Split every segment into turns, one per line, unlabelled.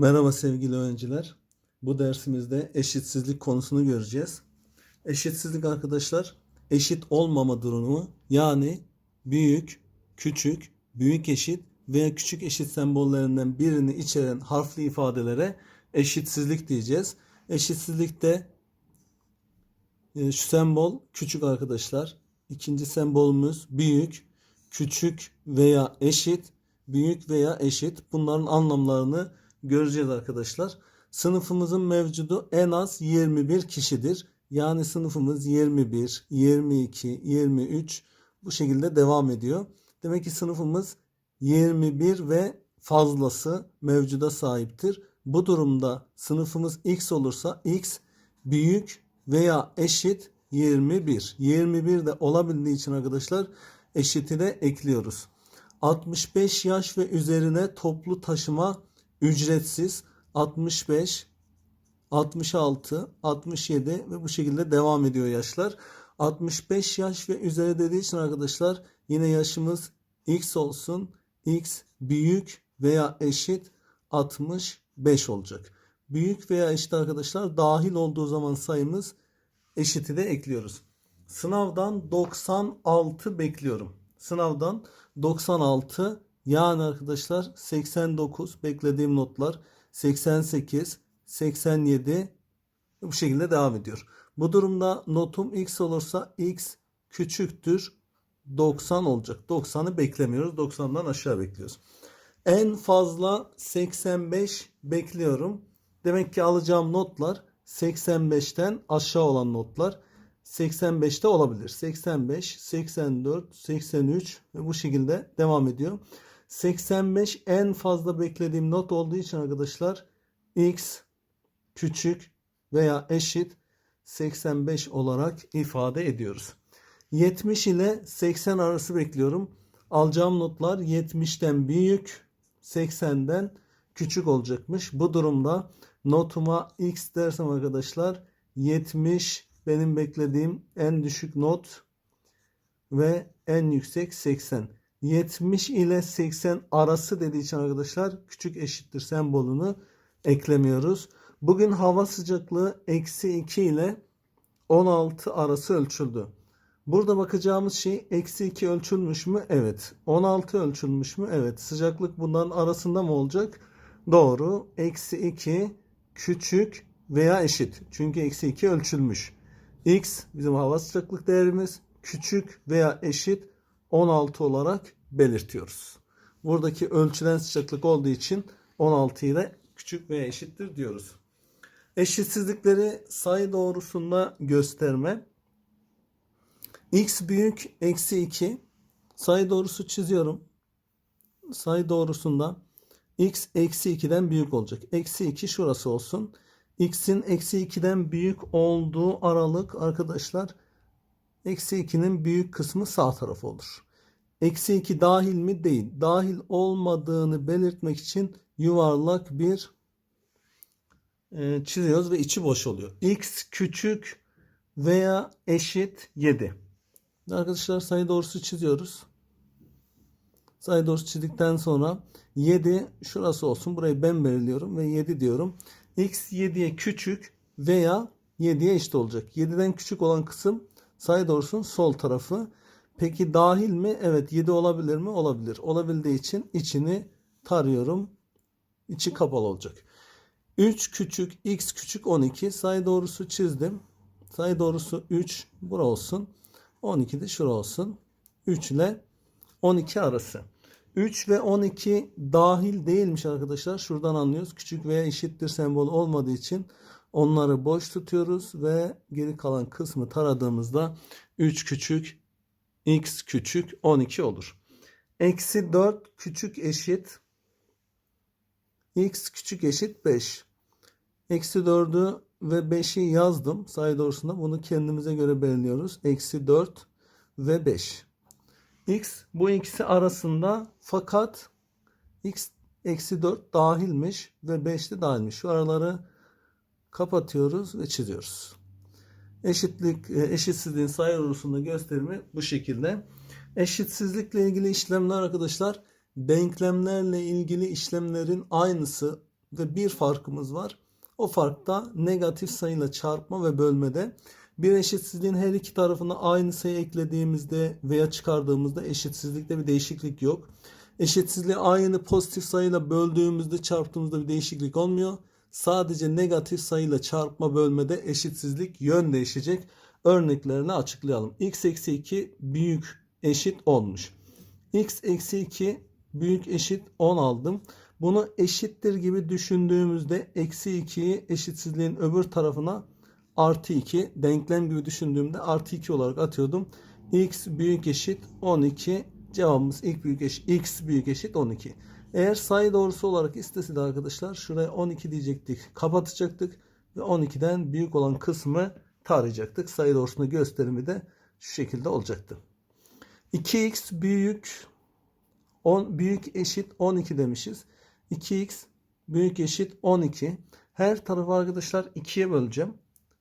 Merhaba sevgili öğrenciler. Bu dersimizde eşitsizlik konusunu göreceğiz. Eşitsizlik arkadaşlar eşit olmama durumu yani büyük, küçük, büyük eşit veya küçük eşit sembollerinden birini içeren harfli ifadelere eşitsizlik diyeceğiz. Eşitsizlikte e, şu sembol küçük arkadaşlar. İkinci sembolümüz büyük, küçük veya eşit, büyük veya eşit. Bunların anlamlarını göreceğiz arkadaşlar. Sınıfımızın mevcudu en az 21 kişidir. Yani sınıfımız 21, 22, 23 bu şekilde devam ediyor. Demek ki sınıfımız 21 ve fazlası mevcuda sahiptir. Bu durumda sınıfımız x olursa x büyük veya eşit 21. 21 de olabildiği için arkadaşlar eşiti de ekliyoruz. 65 yaş ve üzerine toplu taşıma ücretsiz. 65, 66, 67 ve bu şekilde devam ediyor yaşlar. 65 yaş ve üzeri dediği için arkadaşlar yine yaşımız x olsun. x büyük veya eşit 65 olacak. Büyük veya eşit arkadaşlar dahil olduğu zaman sayımız eşiti de ekliyoruz. Sınavdan 96 bekliyorum. Sınavdan 96 yani arkadaşlar 89 beklediğim notlar 88, 87 bu şekilde devam ediyor. Bu durumda notum x olursa x küçüktür 90 olacak. 90'ı beklemiyoruz. 90'dan aşağı bekliyoruz. En fazla 85 bekliyorum. Demek ki alacağım notlar 85'ten aşağı olan notlar 85'te olabilir. 85, 84, 83 ve bu şekilde devam ediyor. 85 en fazla beklediğim not olduğu için arkadaşlar x küçük veya eşit 85 olarak ifade ediyoruz. 70 ile 80 arası bekliyorum. Alacağım notlar 70'ten büyük, 80'den küçük olacakmış. Bu durumda notuma x dersem arkadaşlar 70 benim beklediğim en düşük not ve en yüksek 80. 70 ile 80 arası dediği için arkadaşlar küçük eşittir sembolünü eklemiyoruz. Bugün hava sıcaklığı eksi 2 ile 16 arası ölçüldü. Burada bakacağımız şey eksi 2 ölçülmüş mü? Evet. 16 ölçülmüş mü? Evet. Sıcaklık bunların arasında mı olacak? Doğru. Eksi 2 küçük veya eşit. Çünkü eksi 2 ölçülmüş. X bizim hava sıcaklık değerimiz. Küçük veya eşit 16 olarak belirtiyoruz. Buradaki ölçülen sıcaklık olduğu için 16 ile küçük veya eşittir diyoruz. Eşitsizlikleri sayı doğrusunda gösterme. X büyük eksi 2. Sayı doğrusu çiziyorum. Sayı doğrusunda x eksi 2'den büyük olacak. Eksi 2 şurası olsun. X'in eksi 2'den büyük olduğu aralık arkadaşlar eksi 2'nin büyük kısmı sağ tarafı olur. Eksi 2 dahil mi? Değil. Dahil olmadığını belirtmek için yuvarlak bir e, çiziyoruz ve içi boş oluyor. X küçük veya eşit 7. Arkadaşlar sayı doğrusu çiziyoruz. Sayı doğrusu çizdikten sonra 7 şurası olsun. Burayı ben belirliyorum ve 7 diyorum. X 7'ye küçük veya 7'ye eşit olacak. 7'den küçük olan kısım sayı doğrusunun sol tarafı. Peki dahil mi? Evet 7 olabilir mi? Olabilir. Olabildiği için içini tarıyorum. İçi kapalı olacak. 3 küçük x küçük 12 sayı doğrusu çizdim. Sayı doğrusu 3 bura olsun. 12 de şura olsun. 3 ile 12 arası. 3 ve 12 dahil değilmiş arkadaşlar. Şuradan anlıyoruz. Küçük veya eşittir sembol olmadığı için onları boş tutuyoruz ve geri kalan kısmı taradığımızda 3 küçük x küçük 12 olur. Eksi 4 küçük eşit x küçük eşit 5. Eksi 4'ü ve 5'i yazdım sayı doğrusunda. Bunu kendimize göre belirliyoruz. Eksi 4 ve 5. X bu ikisi arasında fakat x eksi 4 dahilmiş ve 5 de dahilmiş. Şu araları kapatıyoruz ve çiziyoruz. Eşitlik, e, eşitsizliğin sayı doğrusunda gösterimi bu şekilde. Eşitsizlikle ilgili işlemler arkadaşlar denklemlerle ilgili işlemlerin aynısı ve bir farkımız var. O fark da negatif sayıyla çarpma ve bölmede. Bir eşitsizliğin her iki tarafına aynı sayı eklediğimizde veya çıkardığımızda eşitsizlikte bir değişiklik yok. Eşitsizliği aynı pozitif sayıyla böldüğümüzde çarptığımızda bir değişiklik olmuyor. Sadece negatif sayıyla çarpma bölmede eşitsizlik yön değişecek. Örneklerini açıklayalım. x eksi 2 büyük eşit olmuş. x eksi 2 büyük eşit 10 aldım. Bunu eşittir gibi düşündüğümüzde eksi 2'yi eşitsizliğin öbür tarafına artı 2 denklem gibi düşündüğümde artı 2 olarak atıyordum. x büyük eşit 12 cevabımız ilk büyük eşit x büyük eşit 12. Eğer sayı doğrusu olarak isteseydi arkadaşlar şuraya 12 diyecektik kapatacaktık ve 12'den büyük olan kısmı tarayacaktık. Sayı doğrusunda gösterimi de şu şekilde olacaktı. 2x büyük 10 büyük eşit 12 demişiz. 2x büyük eşit 12. Her tarafı arkadaşlar 2'ye böleceğim.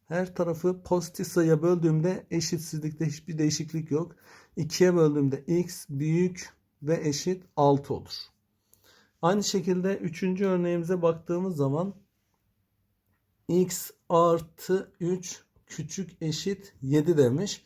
Her tarafı pozitif sayıya böldüğümde eşitsizlikte hiçbir değişiklik yok. 2'ye böldüğümde x büyük ve eşit 6 olur. Aynı şekilde 3. örneğimize baktığımız zaman x artı 3 küçük eşit 7 demiş.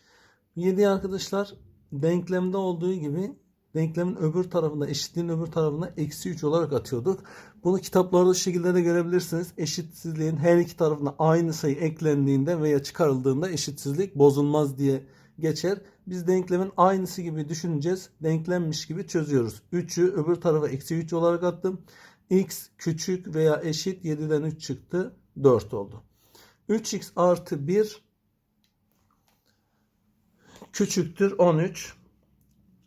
7 arkadaşlar denklemde olduğu gibi denklemin öbür tarafında eşitliğin öbür tarafına eksi 3 olarak atıyorduk. Bunu kitaplarda şu şekilde de görebilirsiniz. Eşitsizliğin her iki tarafına aynı sayı eklendiğinde veya çıkarıldığında eşitsizlik bozulmaz diye geçer. Biz denklemin aynısı gibi düşüneceğiz. Denklenmiş gibi çözüyoruz. 3'ü öbür tarafa eksi 3 olarak attım. x küçük veya eşit 7'den 3 çıktı. 4 oldu. 3x artı 1 küçüktür 13.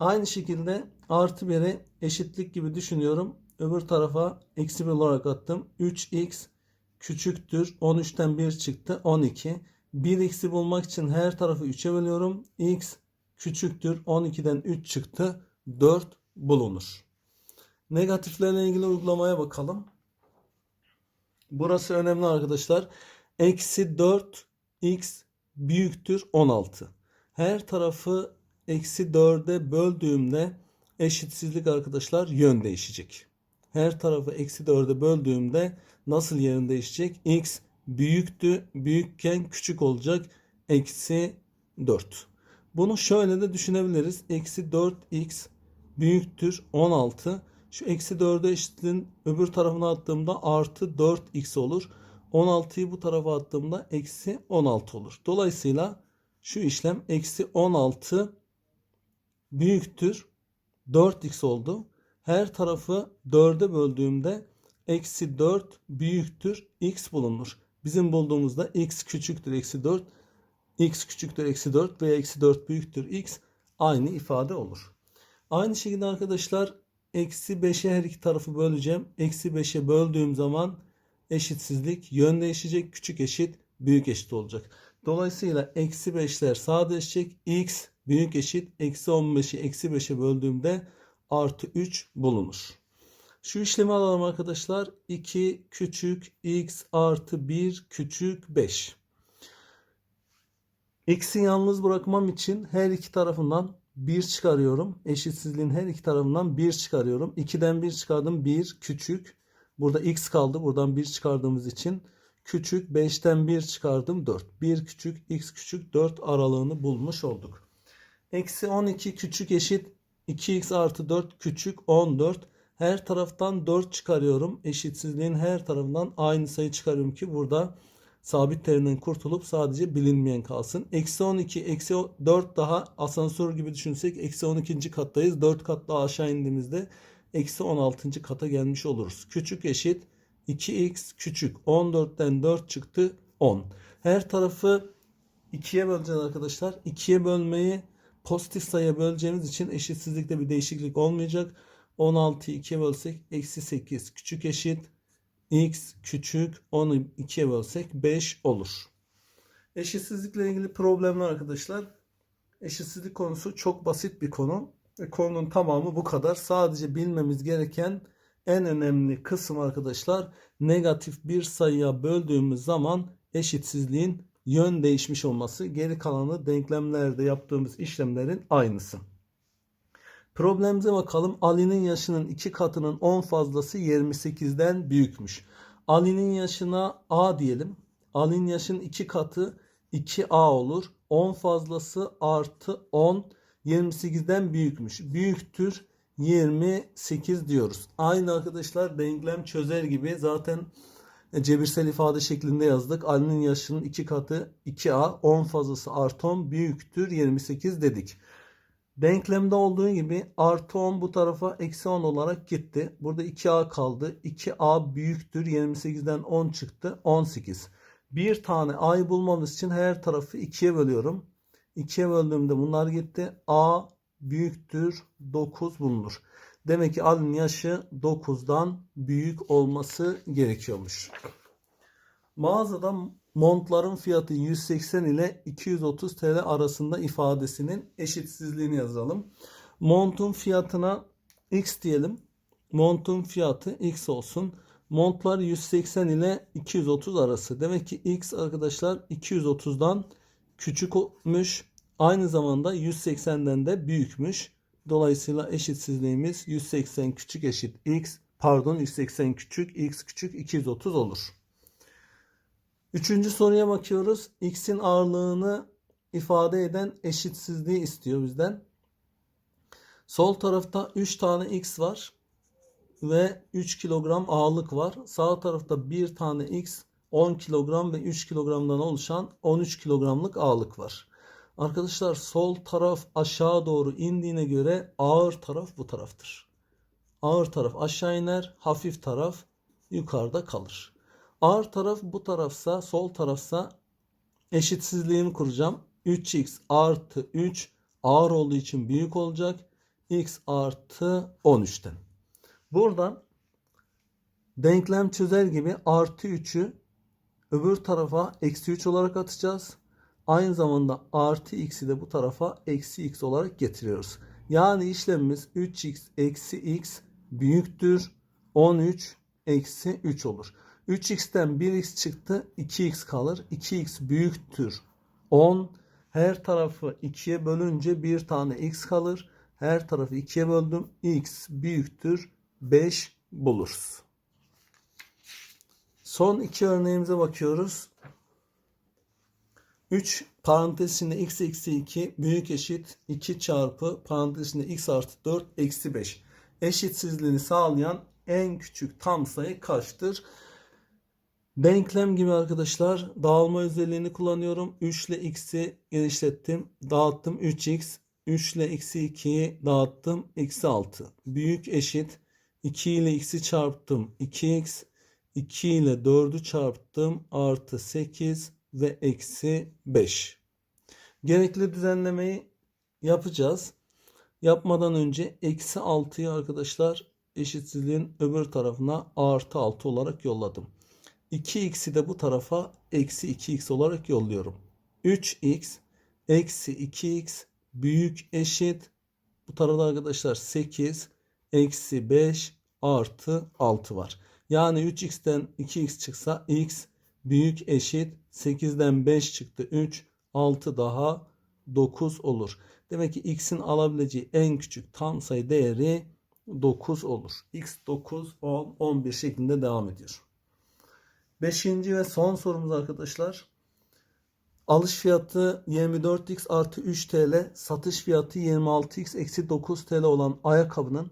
Aynı şekilde artı 1'i eşitlik gibi düşünüyorum. Öbür tarafa eksi 1 olarak attım. 3x küçüktür. 13'ten 1 çıktı. 12. 1x'i bulmak için her tarafı 3'e bölüyorum. x küçüktür. 12'den 3 çıktı. 4 bulunur. Negatiflerle ilgili uygulamaya bakalım. Burası önemli arkadaşlar. Eksi 4 x büyüktür 16. Her tarafı eksi 4'e böldüğümde eşitsizlik arkadaşlar yön değişecek. Her tarafı eksi 4'e böldüğümde nasıl yön değişecek? x büyüktü. Büyükken küçük olacak. Eksi 4. Bunu şöyle de düşünebiliriz. Eksi 4x büyüktür 16. Şu eksi 4'e eşitliğin öbür tarafına attığımda artı 4x olur. 16'yı bu tarafa attığımda eksi 16 olur. Dolayısıyla şu işlem eksi 16 büyüktür 4x oldu. Her tarafı 4'e böldüğümde eksi 4 büyüktür x bulunur. Bizim bulduğumuzda x küçüktür eksi 4 x küçüktür eksi 4 veya eksi 4 büyüktür x aynı ifade olur. Aynı şekilde arkadaşlar eksi 5'e her iki tarafı böleceğim. Eksi 5'e böldüğüm zaman eşitsizlik yön değişecek. Küçük eşit büyük eşit olacak. Dolayısıyla eksi 5'ler sadeleşecek. x büyük eşit eksi 15'i eksi 5'e böldüğümde artı 3 bulunur. Şu işlemi alalım arkadaşlar. 2 küçük x artı 1 küçük 5. X'i yalnız bırakmam için her iki tarafından 1 çıkarıyorum. Eşitsizliğin her iki tarafından 1 çıkarıyorum. 2'den 1 çıkardım. 1 küçük. Burada x kaldı. Buradan 1 çıkardığımız için küçük. 5'ten 1 çıkardım. 4. 1 küçük x küçük 4 aralığını bulmuş olduk. Eksi 12 küçük eşit 2x artı 4 küçük 14. Her taraftan 4 çıkarıyorum. Eşitsizliğin her tarafından aynı sayı çıkarıyorum ki burada sabit terimden kurtulup sadece bilinmeyen kalsın. Eksi 12, eksi 4 daha asansör gibi düşünsek eksi 12. kattayız. 4 kat daha aşağı indiğimizde eksi 16. kata gelmiş oluruz. Küçük eşit 2x küçük 14'ten 4 çıktı 10. Her tarafı 2'ye böleceğiz arkadaşlar. 2'ye bölmeyi pozitif sayıya böleceğimiz için eşitsizlikte bir değişiklik olmayacak. 16'yı 2'ye bölsek eksi 8 küçük eşit x küçük 10'u 2'ye bölsek 5 olur. Eşitsizlikle ilgili problemler arkadaşlar. Eşitsizlik konusu çok basit bir konu. Ve konunun tamamı bu kadar. Sadece bilmemiz gereken en önemli kısım arkadaşlar negatif bir sayıya böldüğümüz zaman eşitsizliğin yön değişmiş olması. Geri kalanı denklemlerde yaptığımız işlemlerin aynısı. Problemimize bakalım. Ali'nin yaşının 2 katının 10 fazlası 28'den büyükmüş. Ali'nin yaşına A diyelim. Ali'nin yaşının 2 katı 2A olur. 10 fazlası artı 10 28'den büyükmüş. Büyüktür 28 diyoruz. Aynı arkadaşlar denklem çözer gibi zaten cebirsel ifade şeklinde yazdık. Ali'nin yaşının 2 katı 2A 10 fazlası artı 10 büyüktür 28 dedik. Denklemde olduğu gibi artı 10 bu tarafa eksi 10 olarak gitti. Burada 2A kaldı. 2A büyüktür 28'den 10 çıktı 18. Bir tane A'yı bulmamız için her tarafı 2'ye bölüyorum. 2'ye böldüğümde bunlar gitti. A büyüktür 9 bulunur. Demek ki Ali'nin yaşı 9'dan büyük olması gerekiyormuş. Mağazada montların fiyatı 180 ile 230 TL arasında ifadesinin eşitsizliğini yazalım. Montun fiyatına x diyelim. Montun fiyatı x olsun. Montlar 180 ile 230 arası. Demek ki x arkadaşlar 230'dan küçükmüş. Aynı zamanda 180'den de büyükmüş. Dolayısıyla eşitsizliğimiz 180 küçük eşit x pardon 180 küçük x küçük 230 olur. Üçüncü soruya bakıyoruz. X'in ağırlığını ifade eden eşitsizliği istiyor bizden. Sol tarafta 3 tane X var ve 3 kilogram ağırlık var. Sağ tarafta bir tane X 10 kilogram ve 3 kilogramdan oluşan 13 kilogramlık ağırlık var. Arkadaşlar sol taraf aşağı doğru indiğine göre ağır taraf bu taraftır. Ağır taraf aşağı iner, hafif taraf yukarıda kalır. Ağır taraf bu tarafsa, sol tarafsa eşitsizliğimi kuracağım. 3x artı 3 ağır olduğu için büyük olacak. x artı 13'ten. Buradan denklem çözer gibi artı 3'ü öbür tarafa eksi 3 olarak atacağız. Aynı zamanda artı x'i de bu tarafa eksi x olarak getiriyoruz. Yani işlemimiz 3x eksi x büyüktür 13 eksi 3 olur. 3x'ten 1x çıktı 2x kalır. 2x büyüktür 10. Her tarafı 2'ye bölünce bir tane x kalır. Her tarafı 2'ye böldüm. x büyüktür 5 buluruz. Son iki örneğimize bakıyoruz. 3 parantez x eksi 2 büyük eşit 2 çarpı parantez x artı 4 eksi 5. Eşitsizliğini sağlayan en küçük tam sayı kaçtır? Denklem gibi arkadaşlar dağılma özelliğini kullanıyorum. 3 ile x'i genişlettim. Dağıttım 3x. 3 ile x'i 2'yi dağıttım. Eksi 6. Büyük eşit. 2 ile x'i çarptım. 2x. 2 ile 4'ü çarptım. Artı 8 ve eksi 5. Gerekli düzenlemeyi yapacağız. Yapmadan önce eksi 6'yı arkadaşlar eşitsizliğin öbür tarafına artı 6 olarak yolladım. 2x'i de bu tarafa eksi 2x olarak yolluyorum. 3x eksi 2x büyük eşit. Bu tarafta arkadaşlar 8 eksi 5 artı 6 var. Yani 3x'ten 2x çıksa x büyük eşit 8'den 5 çıktı 3 6 daha 9 olur. Demek ki x'in alabileceği en küçük tam sayı değeri 9 olur. x 9 10 11 şeklinde devam ediyor. Beşinci ve son sorumuz arkadaşlar. Alış fiyatı 24x artı 3 TL, satış fiyatı 26x eksi 9 TL olan ayakkabının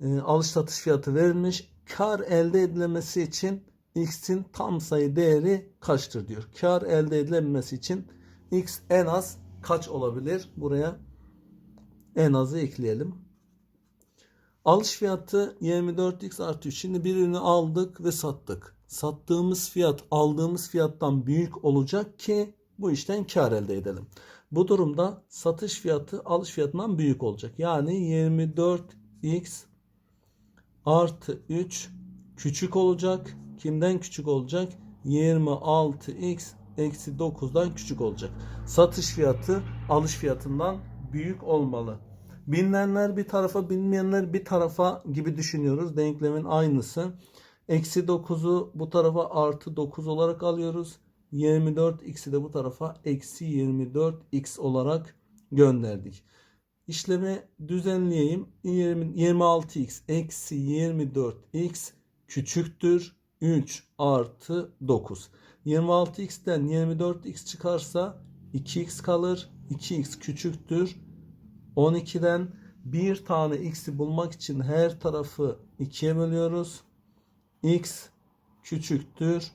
e, alış satış fiyatı verilmiş. Kar elde edilemesi için x'in tam sayı değeri kaçtır diyor. Kar elde edilebilmesi için x en az kaç olabilir? Buraya en azı ekleyelim. Alış fiyatı 24x artı 3. Şimdi bir ürünü aldık ve sattık sattığımız fiyat aldığımız fiyattan büyük olacak ki bu işten kar elde edelim. Bu durumda satış fiyatı alış fiyatından büyük olacak. Yani 24x artı 3 küçük olacak. Kimden küçük olacak? 26x eksi 9'dan küçük olacak. Satış fiyatı alış fiyatından büyük olmalı. Bilinenler bir tarafa bilmeyenler bir tarafa gibi düşünüyoruz. Denklemin aynısı. Eksi 9'u bu tarafa artı 9 olarak alıyoruz. 24x'i de bu tarafa eksi 24x olarak gönderdik. İşlemi düzenleyeyim. 26x eksi 24x küçüktür 3 artı 9. 26x'ten 24x çıkarsa 2x kalır. 2x küçüktür. 12'den bir tane x'i bulmak için her tarafı 2'ye bölüyoruz. X küçüktür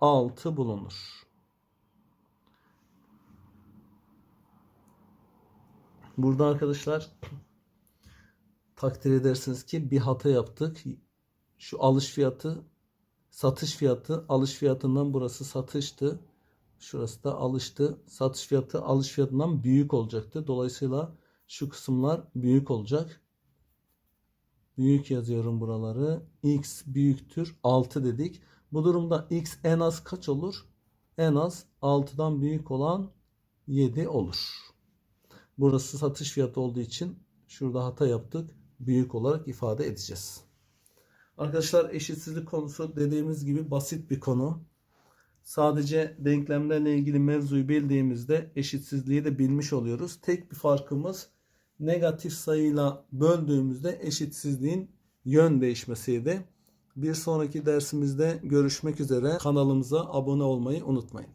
6 bulunur. Burada arkadaşlar takdir edersiniz ki bir hata yaptık. Şu alış fiyatı satış fiyatı alış fiyatından burası satıştı. Şurası da alıştı. Satış fiyatı alış fiyatından büyük olacaktı. Dolayısıyla şu kısımlar büyük olacak. Büyük yazıyorum buraları. X büyüktür 6 dedik. Bu durumda x en az kaç olur? En az 6'dan büyük olan 7 olur. Burası satış fiyatı olduğu için şurada hata yaptık. Büyük olarak ifade edeceğiz. Arkadaşlar eşitsizlik konusu dediğimiz gibi basit bir konu. Sadece denklemlerle ilgili mevzuyu bildiğimizde eşitsizliği de bilmiş oluyoruz. Tek bir farkımız negatif sayıyla böldüğümüzde eşitsizliğin yön değişmesiydi. Bir sonraki dersimizde görüşmek üzere. Kanalımıza abone olmayı unutmayın.